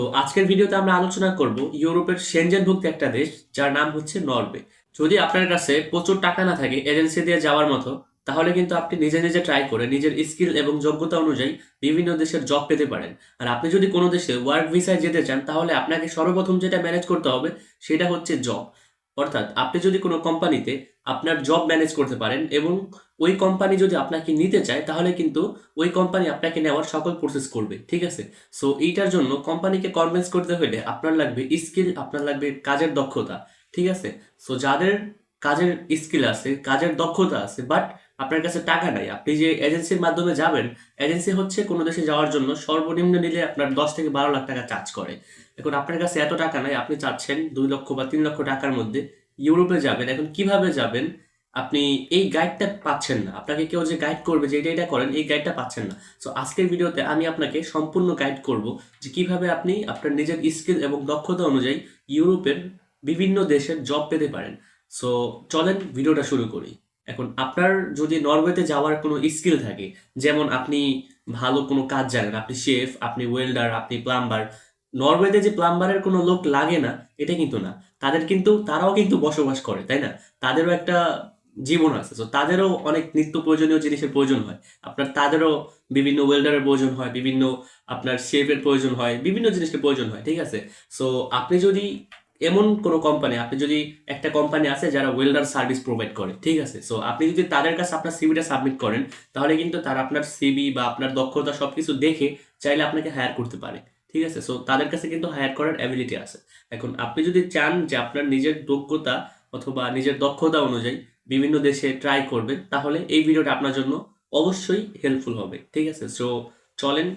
তো আজকের ভিডিওতে আমরা আলোচনা করব ইউরোপের সেনজেনভুক্ত একটা দেশ, যার নাম হচ্ছে নরওয়ে যদি আপনার কাছে প্রচুর টাকা না থাকে এজেন্সি দিয়ে যাওয়ার মতো, তাহলে কিন্তু আপনি নিজে নিজে ট্রাই করে নিজের স্কিল এবং যোগ্যতা অনুযায়ী বিভিন্ন দেশের জব পেতে পারেন। আর আপনি যদি কোনো দেশে ওয়ার্ক ভিসায় যেতে চান, তাহলে আপনাকে সর্বপ্রথম যেটা ম্যানেজ করতে হবে, সেটা হচ্ছে জব অর্থাৎ আপনি যদি কোনো কোম্পানিতে আপনার জব ম্যানেজ করতে পারেন এবং ওই কোম্পানি যদি আপনাকে নিতে চায়, তাহলে কিন্তু ওই কোম্পানি আপনাকে নেওয়ার সকল প্রসেস করবে, ঠিক আছে? সো এইটার জন্য কোম্পানিকে কনভিন্স করতে হলে আপনার লাগবে স্কিল আপনার লাগবে কাজের দক্ষতা, ঠিক আছে? সো যাদের কাজের স্কিল আছে, কাজের দক্ষতা আছে বাট আপনার কাছে টাকা নাই, আপনি যে এজেন্সির মাধ্যমে যাবেন এজেন্সি হচ্ছে কোনো দেশে যাওয়ার জন্য সর্বনিম্ন নিলে আপনার দশ থেকে বারো লাখ টাকা চার্জ করে। এখন আপনার কাছে এত টাকা নাই, আপনি চাচ্ছেন দুই লক্ষ বা তিন লক্ষ টাকার মধ্যে ইউরোপে যাবেন, এখন কীভাবে যাবেন, আপনি এই গাইডটা পাচ্ছেন না। আপনাকে কেউ যে গাইড করবে যে এটা এটা করেন, এই গাইডটা পাচ্ছেন না। সো আজকের ভিডিওতে আমি আপনাকে সম্পূর্ণ গাইড করব যে কীভাবে আপনি আপনার নিজের স্কিল এবং দক্ষতা অনুযায়ী ইউরোপের বিভিন্ন দেশের জব পেতে পারেন। সো চলেন ভিডিওটা শুরু করি। এখন আপনার যদি নরওয়েতে যাওয়ার কোনো স্কিল থাকে, যেমন আপনি ভালো কোনো কাজ জানেন, আপনি শেফ আপনি ওয়েল্ডার আপনি প্লাম্বার নরওয়েতে যে প্লাম্বারের কোনো লোক লাগে না, এটা কিন্তু না। তাদের কিন্তু, তারাও কিন্তু বসবাস করে, তাই না? তাদেরও একটা জীবন আছে। তো তাদেরও অনেক নিত্য প্রয়োজনীয় জিনিসের প্রয়োজন হয়। আপনার, তাদেরও বিভিন্ন ওয়েল্ডারের প্রয়োজন হয়, বিভিন্ন আপনার শেফের প্রয়োজন হয়, বিভিন্ন জিনিসের প্রয়োজন হয়, ঠিক আছে? সো আপনি যদি এমন কোনো কোম্পানি আপনি যদি একটা কোম্পানি আছে যারা ওয়েল্ডার সার্ভিস প্রোভাইড করে, ঠিক আছে? সো আপনি যদি তাদের কাছে আপনার সিভিটা সাবমিট করেন, তাহলে কিন্তু তারা আপনার সিবি বা আপনার দক্ষতা সব কিছু দেখে চাইলে আপনাকে হায়ার করতে পারে। ঠিক আছে? সো তাদের কাছে কিন্তু হায়ার করার অ্যাবিলিটি আছে। এখন আপনি যদি চান যে আপনার নিজের যোগ্যতা অথবা নিজের দক্ষতা অনুযায়ী বিভিন্ন দেশে ট্রাই করবেন, তাহলে এই ভিডিওটা আপনার জন্য অবশ্যই হেল্পফুল হবে। ঠিক আছে? সো চলেন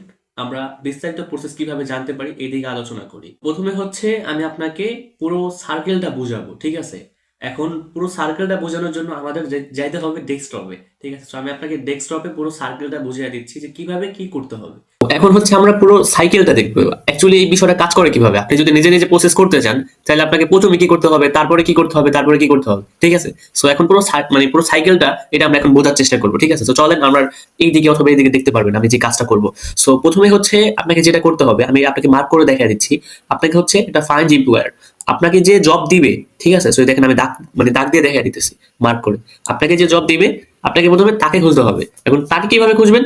আমরা বিস্তারিত প্রসেস কীভাবে জানতে পারি এই দিকে আলোচনা করি। প্রথমে হচ্ছে আমি আপনাকে পুরো সার্কেলটা বুঝাবো, ঠিক আছে? এখন পুরো সার্কেলটা বোঝানোর জন্য আমাদের যাইতে হবে ডেস্কটপে ঠিক আছে? তো আমি আপনাকে ডেস্কটপে পুরো সার্কেলটা বুঝিয়ে দিচ্ছি যে কীভাবে কি করতে হবে। এখন হচ্ছে আমরা পুরো সাইকেলটা দেখব। অ্যাকচুয়ালি এই বিষয়টা কাজ করে কীভাবে? আপনি যদি নিজে নিজে প্রসেস করতে চান, তাহলে আপনাকে প্রথমে কি করতে হবে, তারপরে কি করতে হবে, তারপরে কি করতে হবে, ঠিক আছে? সো এখন পুরো মানে পুরো সাইকেলটা এটা আমরা এখন বোঝার চেষ্টা করব, ঠিক আছে? তো চলেন আমরা এই দিকে অথবা এই দিকে দেখতে পারবেন আমি যে কাজটা করব। সো প্রথমে হচ্ছে আপনাকে যেটা করতে হবে, আমি আপনাকে মার্ক করে দেখা দিচ্ছি। আপনাকে হচ্ছে এটা ফাইন এমপ্লয়ার আপনাকে যে জব দিবে, ঠিক আছে? সো দেখেন আমি দাগ মানে দাগ দিয়ে দেখা দিতেছি মার্ক করে। আপনাকে যে জব দিবে, আপনাকে প্রথমে তাকে খুঁজতে হবে। এখন তাকে কীভাবে খুঁজবেন?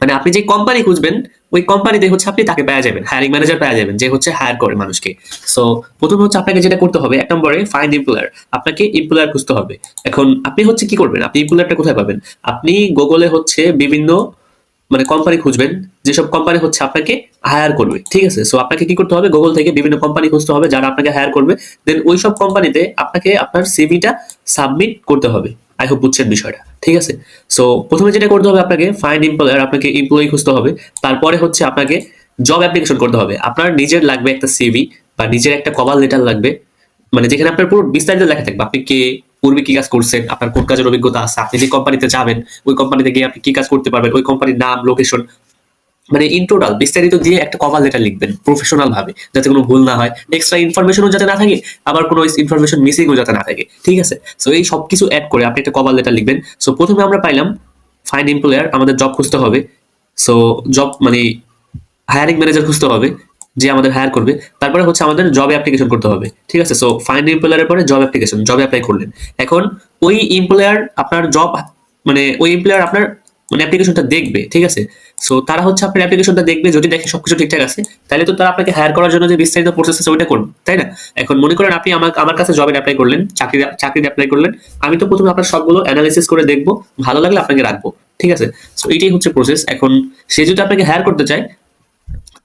মানে আপনি যে কোম্পানি খুঁজবেন, ওই কোম্পানিতে হচ্ছে আপনি তাকে পাওয়া যাবেন হায়ারিং ম্যানেজার পাওয়া যাবেন, যে হচ্ছে হায়ার করে মানুষকে। সো প্রথমে হচ্ছে আপনাকে যেটা করতে হবে, এক নম্বরে ফাইন্ড এমপ্লয়ার আপনাকে এমপ্লয়ার খুঁজতে হবে। এখন আপনি হচ্ছে কি করবেন? আপনি এমপ্লয়ারটা কোথায় পাবেন? আপনি গুগলে হচ্ছে বিভিন্ন মানে কোম্পানি খুঁজবেন, যেসব কোম্পানি হচ্ছে আপনাকে হায়ার করবে, ঠিক আছে? সো আপনাকে কি করতে হবে? গুগল থেকে বিভিন্ন কোম্পানি খুঁজতে হবে, যারা আপনাকে হায়ার করবে। দেন ওই সব কোম্পানিতে আপনাকে আপনার সিভিটা সাবমিট করতে হবে। আই হোপ বুঝছেন বিষয়টা, ঠিক আছে? সো প্রথমে যেটা করতে হবে আপনাকে ফাইন্ড এমপ্লয়ার আপনাকে এমপ্লয়ি খুঁজতে হবে। তারপরে হচ্ছে আপনাকে জব অ্যাপ্লিকেশন করতে হবে। আপনার নিজের লাগবে একটা সিভি বা নিজের একটা কভার লেটার লাগবে। মানে যেখানে আপনার পুরো বিস্তারিত লেখা থাকবে, আপনি কে পূর্বে কি কাজ করছেন? আপনার কোন কাজের অভিজ্ঞতা আছে? আপনি যে কোম্পানিতে যাবেন, ওই কোম্পানিতে গিয়ে আপনি কি কাজ করতে পারবেন? ওই কোম্পানির নাম লোকেশন মানে ইন টোটাল বিস্তারিত দিয়ে একটা কভার লেটার লিখবেন প্রফেশনাল ভাবে, যাতে কোনো ভুল না হয়। এক্সট্রা ইনফরমেশনও যাতে না থাকে, আবার কোনো ইনফরমেশন মিসিংও যাতে না থাকে। ঠিক আছে? সো এই সব কিছু অ্যাড করে আপনি একটা কভার লেটার লিখবেন। সো প্রথমে আমরা পাইলাম ফাইন এমপ্লয়ার আমাদের জব খুঁজতে হবে। সো জব মানে হায়ারিং ম্যানেজার খুঁজতে হবে। যে আমাদের হায়ার করবে, তারপরে হচ্ছে আমাদের জব অ্যাপ্লিকেশন করতে হবে। ঠিক আছে? সো ফাইন এমপ্লয়ারের পরে জব অ্যাপ্লিকেশন জব অ্যাপ্লাই করলেন। এখন ওই এমপ্লয়ার আপনার জব মানে ওই এমপ্লয়ার আপনার মানে অ্যাপ্লিকেশনটা দেখবে, ঠিক আছে? সো তারা হচ্ছে আপনার অ্যাপ্লিকেশনটা দেখবে, যদি দেখে সবকিছু ঠিকঠাক আছে, তাহলে তো তারা আপনাকে হায়ার করার জন্য যে বিস্তারিত প্রসেস আছে, ওইটা করবে, তাই না? এখন মনে করেন আপনি আমার আমার কাছে জবের অ্যাপ্লাই করলেন, চাকরি চাকরির অ্যাপ্লাই করলেন, আমি তো প্রথমে আপনার সবগুলো অ্যানালিসিস করে দেখব, ভালো লাগলে আপনাকে রাখব, ঠিক আছে? সো এটাই হচ্ছে প্রসেস এখন সে যদি আপনাকে হায়ার করতে চায়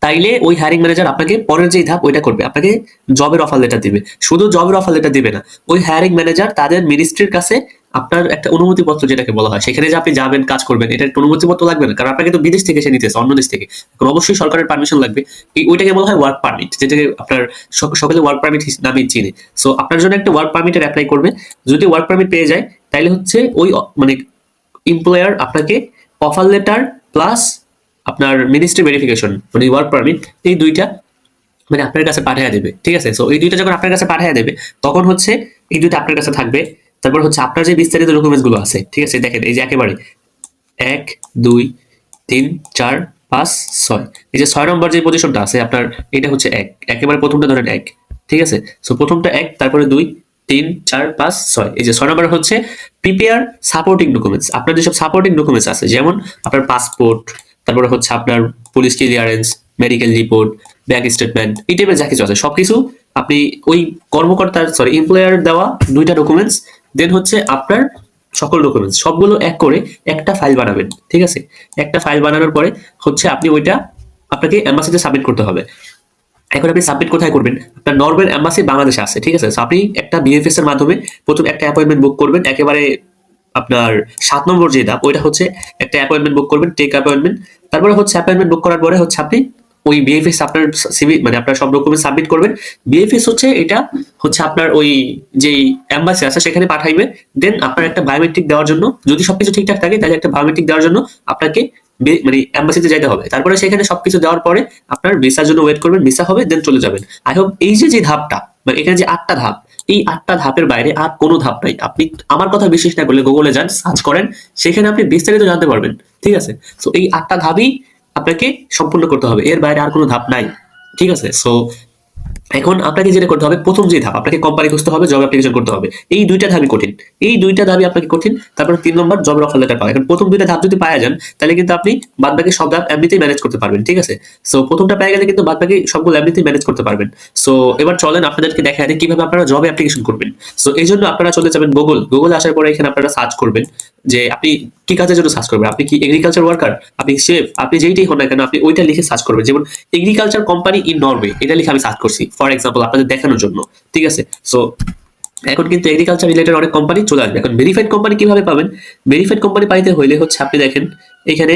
তাইলে ওই হায়ারিং ম্যানেজার আপনাকে পরের যেই ধাপ ওইটা করবে। আপনাকে জবের অফার লেটার দিবে। শুধু জবের অফার লেটার দিবে না, ওই হায়ারিং ম্যানেজার তাদের মিনিস্ট্রির কাছে আপনার একটা অনুমতিপত্র যেটাকে বলা হয়। সেখানে যে আপনি যাবেন, কাজ করবেন, এটা একটা অনুমতিপত্র লাগবে না। কারণ আপনাকে তো বিদেশ থেকে এসে নিতেছে, অন্য দেশ থেকে। অবশ্যই সরকারের পারমিশন লাগবে। এই ওইটাকে বলা হয় ওয়ার্ক পারমিট যেটাকে আপনার সক- সকলে ওয়ার্ক পারমিট নামে চিনে। সো আপনার জন্য একটা ওয়ার্ক পারমিটের অ্যাপ্লাই করবে। যদি ওয়ার্ক পারমিট পেয়ে যায় তাহলে হচ্ছে ওই মানে এমপ্লয়ার আপনাকে অফার লেটার প্লাস আপনার মিনিস্ট্রি ভেরিফিকেশন মানে ওয়ার্ক পারমিট এই দুইটা মানে আপনার কাছে পাঠিয়ে দেবে, ঠিক আছে? সো এই দুইটা যখন আপনার কাছে পাঠিয়ে দেবে, তখন হচ্ছে এই দুইটা আপনার কাছে থাকবে। তারপর হচ্ছে আপনার যে বিস্তারিত ডকুমেন্টসগুলো আছে, ঠিক আছে? দেখেন, এই যে একেবারে এক, দুই, তিন, চার, পাঁচ, ছয়। এই যে ছয় নম্বর যে পজিশনটা আছে, আপনার এটা হচ্ছে এক। একেবারে প্রথমটা ধরেন এক, ঠিক আছে? সো প্রথমটা এক, তারপরে দুই, তিন, চার, পাঁচ, ছয়। এই যে ছয় নম্বর হচ্ছে প্রিপেয়ার সাপোর্টিং ডকুমেন্টস আপনার যেসব সাপোর্টিং ডকুমেন্টস আছে, যেমন আপনার পাসপোর্ট তারপরে হচ্ছে আপনার police clearance medical report bank statement এই টাইপের যা কিছু আছে, সবকিছু আপনি ওই কর্মকর্তার সরি এমপ্লয়ার দেওয়া দুইটা ডকুমেন্টস দেন হচ্ছে আপনার সকল ডকুমেন্টস সবগুলো এক করে একটা ফাইল বানাবেন, ঠিক আছে? একটা ফাইল বানানোর পরে হচ্ছে আপনি ওইটা আপনাকে এম্বাসিতে সাবমিট করতে হবে। এখন আপনি সাবমিট কোথায় করবেন? আপনার নর্মাল এম্বাসি বাংলাদেশে আছে, ঠিক আছে? আপনি একটা বিএফএস এর মাধ্যমে প্রথম একটা অ্যাপয়েন্টমেন্ট বুক করবেন, একেবারে আপনার সাত নম্বর যে ধাপ, ওইটা হচ্ছে একটা অ্যাপয়েন্টমেন্ট বুক করবেন টেক অ্যাপয়েন্টমেন্ট তারপরে হচ্ছে অ্যাপয়েন্টমেন্ট বুক করার পরে হচ্ছে আপনি ওই বিএফএস আপনার সিভি মানে আপনার সব ডকুমেন্ট সাবমিট করবেন। বিএফএস হচ্ছে এটা হচ্ছে আপনার ওই যেই অ্যাম্বাসি আছে, সেখানে পাঠাইবে। দেন আপনার একটা বায়োমেট্রিক দেওয়ার জন্য, যদি সবকিছু ঠিকঠাক থাকে, তাহলে একটা বায়োমেট্রিক দেওয়ার জন্য আপনাকে মানে অ্যাম্বাসিতে যাইতে হবে। তারপরে সেখানে সবকিছু দেওয়ার পরে আপনার ভিসার জন্য ওয়েট করবেন ভিসা হবে দেন চলে যাবেন। আই হোপ এই যে যে ধাপটা মানে এখানে যে আটটা ধাপ এই আটটা ধাপের বাইরে আর কোনো ধাপ নাই। আপনি আমার কথা বিশ্বাস না করলে গুগলে যান সার্চ করেন, সেখানে আপনি বিস্তারিত জানতে পারবেন। ঠিক আছে? সো এই আটটা ধাপই আপনাকে সম্পূর্ণ করতে হবে। এর বাইরে আর কোনো ধাপ নাই। ঠিক আছে? সো এখন আপনাকে যেটা করতে হবে, প্রথম যে ধাপ, আপনাকে কোম্পানি খুঁজতে হবে জব অ্যাপ্লিকেশন করতে হবে। এই দুইটা ধাপই কঠিন। এই দুইটা ধাপই আপনাকে কঠিন। তারপর তিন নম্বর জবের অফার লেটার পাওয়া। এখন প্রথম দুইটা ধাপ যদি পাওয়া যান, তাহলে কিন্তু আপনি বাদ বাকি সব ধাপ এমনিতেই ম্যানেজ করতে পারবেন, ঠিক আছে? সো প্রথমটা পেয়ে গেলে কিন্তু বাদ বাকি সবগুলো এমনিতেই ম্যানেজ করতে পারবেন। সো এবার চলেন আপনাদেরকে দেখা যায় কীভাবে আপনারা জব অ্যাপ্লিকেশন করবেন। সো এই জন্য আপনারা চলে যাবেন গুগল গুগল আসার পরে এখানে আপনারা সার্চ করবেন যে আপনি কি কাজের জন্য সার্চ করবেন? আপনি কি এগ্রিকালচার ওয়ার্কার আপনি শেফ আপনি যেইটাই হন না কেন, আপনি ওইটা লিখে সার্চ করবেন। যেমন এগ্রিকালচার কোম্পানি ইন নরওয়ে এটা লিখে আমি সার্চ করছি। ফর এক্সাম্পল আপনাদের দেখানোর জন্য, ঠিক আছে? সো এখন কিন্তু এগ্রিকালচার রিলেটেড অনেক কোম্পানি চলে আসবে। এখন ভেরিফাইড কোম্পানি কীভাবে পাবেন? ভেরিফাইড কোম্পানি পাইতে হইলে হচ্ছে আপনি দেখেন, এখানে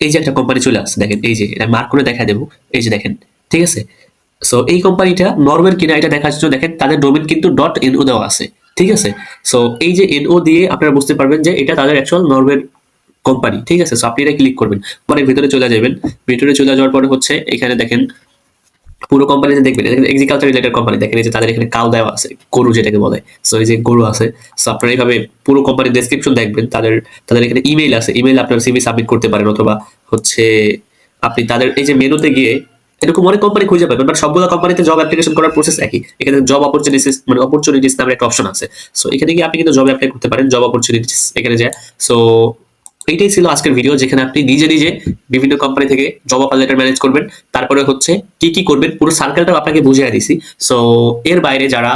এই যে একটা কোম্পানি চলে আসছে, দেখেন, এই যে মার্ক করে দেখা দেবো, এই যে দেখেন, ঠিক আছে? সো এই কোম্পানিটা নরওয়ের কিনা এটা দেখার জন্য দেখেন, তাদের ডোমেন কিন্তু ডট এনও দেওয়া আছে, ঠিক আছে? সো এই যে এনও দিয়ে আপনারা বুঝতে পারবেন যে এটা তাদের অ্যাকচুয়াল নরওয়ের কোম্পানি ঠিক আছে? সো আপনি এটা ক্লিক করবেন, পরে ভিতরে চলে যাবেন, ভিতরে চলে যাওয়ার পরে হচ্ছে এখানে দেখেন পুরো কোম্পানিতে দেখবেন এগ্রিকালচার রিলেটেড কোম্পানি দেখেন যে তাদের এখানে কাউ দেওয়া আছে, গরু যেটাকে বলে। সো এই যে গরু আছে সো আপনারা এইভাবে পুরো কোম্পানির ডেসক্রিপশন দেখবেন, তাদের তাদের এখানে ইমেইল আছে। ইমেইল আপনার সিভি সাবমিট করতে পারেন, অথবা হচ্ছে আপনি তাদের এই যে মেনুতে গিয়ে, এরকম অনেক কোম্পানি খুঁজে পাবেন বাট সবগুলো কোম্পানিতে জব অ্যাপ্লিকেশন করার প্রসেস একই। এখানে জব অপরচুনিটিস মানে অপরচুনিটিস নামের একটা অপশন আছে। সো এখানে গিয়ে আপনি কিন্তু জব অ্যাপ্লাই করতে পারেন জব অপরচুনিটিস এখানে যায়। সো এইটাই ছিল আজকের ভিডিও যেখানে আপনি নিজে নিজে বিভিন্ন কোম্পানি থেকে জব অফার লেটার ম্যানেজ করবেন। তারপরে হচ্ছে কি কি করবেন, পুরো সার্কেলটাও আপনাকে বুঝিয়ে দিছি। সো এর বাইরে যারা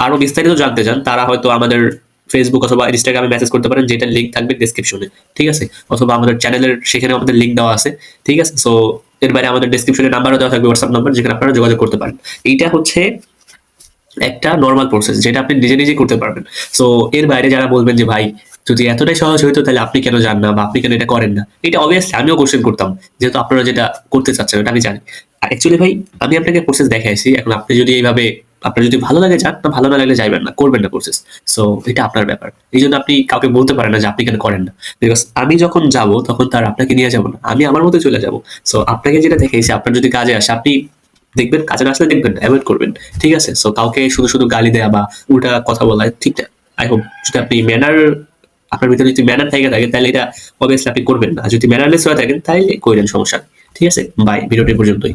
আরও বিস্তারিত জানতে চান, তারা হয়তো আমাদের ফেসবুক অথবা ইনস্টাগ্রামে মেসেজ করতে পারেন যেটা লিঙ্ক থাকবে ডিসক্রিপশনে ঠিক আছে? অথবা আমাদের চ্যানেলের সেখানে আমাদের লিঙ্ক দেওয়া আছে। ঠিক আছে? সো এর বাইরে আমাদের ডিসক্রিপশনে নাম্বারও দেওয়া থাকবে হোয়াটসঅ্যাপ নাম্বার যেখানে আপনারা যোগাযোগ করতে পারেন। এইটা হচ্ছে একটা নর্মাল প্রসেস যেটা আপনি নিজে নিজে করতে পারবেন। সো এর বাইরে যারা বলবেন যে, ভাই যদি এতটাই সহজ হইতো, তাহলে আপনি কেন যান না বা আপনি কেন এটা করেন না? এটা অবভিয়াসলি আমিও কোশ্চেন করতাম, যেহেতু আপনারা যেটা করতে চাচ্ছেন ওটা আমি জানি। অ্যাকচুয়ালি ভাই, আমি আপনাকে প্রসেস দেখাইছি, এখন আপনি যদি এইভাবে, আপনার যদি ভালো লাগে যান, না ভালো না লাগলে যাইবেন না, করবেন না প্রসেস সো এটা আপনার ব্যাপার। এই জন্য আপনি কাউকে বলতে পারেন না যে আপনি কেন করেন না। বিকজ আমি যখন যাব, তখন তার আপনাকে নিয়ে যাব না। আমি আমার মতো চলে যাব। সো আপনাকে যেটা দেখাইছি, আপনার যদি কাজে আসে, আপনি দেখবেন, কাজে আসলে দেখবেন অ্যাভয়েড করবেন। ঠিক আছে? সো কাউকে শুধু শুধু গালি দেয়া বা উল্টা কথা বলা, ঠিক আই হোপ যদি আপনি ম্যানার আপনার ভিতরে যদি ম্যানার থেকে থাকে তাহলে এটা অবভিয়াসলি আপনি করবেন না। যদি ম্যানারলেস হয়ে থাকেন, তাহলে করেন সমস্যা ঠিক আছে? বাই ভিডিওটি পর্যন্তই।